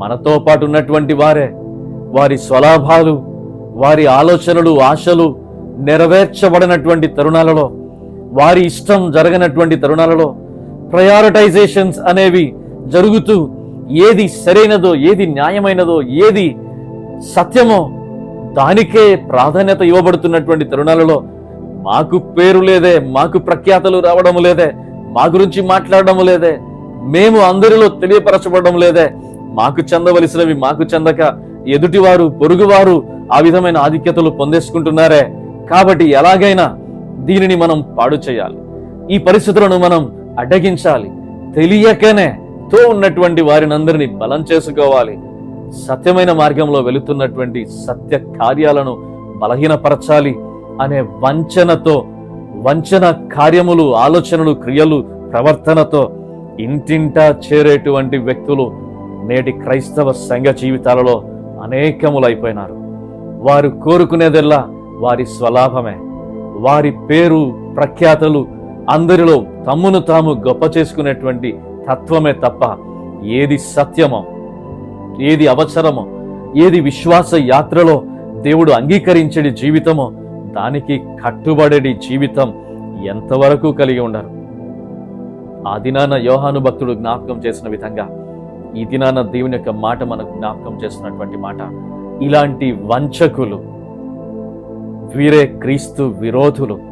మనతో పాటు ఉన్నటువంటి వారే. వారి స్వలాభాలు వారి ఆలోచనలు ఆశలు నెరవేర్చబడినటువంటి తరుణాలలో వారి ఇష్టం జరగనటువంటి తరుణాలలో ప్రయారిటైజేషన్స్ అనేవి జరుగుతూ ఏది సరైనదో ఏది న్యాయమైనదో ఏది సత్యమో దానికే ప్రాధాన్యత ఇవ్వబడుతున్నటువంటి తరుణాలలో మాకు పేరు లేదే మాకు ప్రఖ్యాతలు రావడం లేదే మా గురించి మాట్లాడడం లేదే మేము అందరిలో తెలియపరచబడడం లేదే మాకు చెందవలసినవి మాకు చెందక ఎదుటివారు పొరుగువారు ఆ విధమైన ఆధిక్యతలు పొందేసుకుంటున్నారే. కాబట్టి ఎలాగైనా దీనిని మనం పాడు చేయాలి. ఈ పరిస్థితులను మనం అడ్డగించాలి. తెలియకనే తో ఉన్నటువంటి వారిని అందరినీ బలం చేసుకోవాలి. సత్యమైన మార్గంలో వెళుతున్నటువంటి సత్య కార్యాలను బలహీనపరచాలి అనే వంచనతో వంచన కార్యములు ఆలోచనలు క్రియలు ప్రవర్తనతో ఇంటింటా చేరేటువంటి వ్యక్తులు నేటి క్రైస్తవ సంఘ జీవితాలలో అనేకములైపోయినారు. వారు కోరుకునేదెల్లా వారి స్వలాభమే. వారి పేరు ప్రఖ్యాతలు అందరిలో తమ్మును తాము గొప్ప చేసుకునేటువంటి తత్వమే తప్ప ఏది సత్యమో ఏది అవసరమో ఏది విశ్వాస యాత్రలో దేవుడు అంగీకరించడి జీవితమో దానికి కట్టుబడేది జీవితం ఎంతవరకు కలిగి ఉండరు. ఆ దినాన యోహాను భక్తుడు జ్ఞాపకం చేసిన విధంగా ఈ దినాన దేవుని యొక్క మాట మనకు జ్ఞాపకం చేస్తున్నటువంటి మాట. ఇలాంటి వంచకులు వీరే క్రీస్తు విరోధులు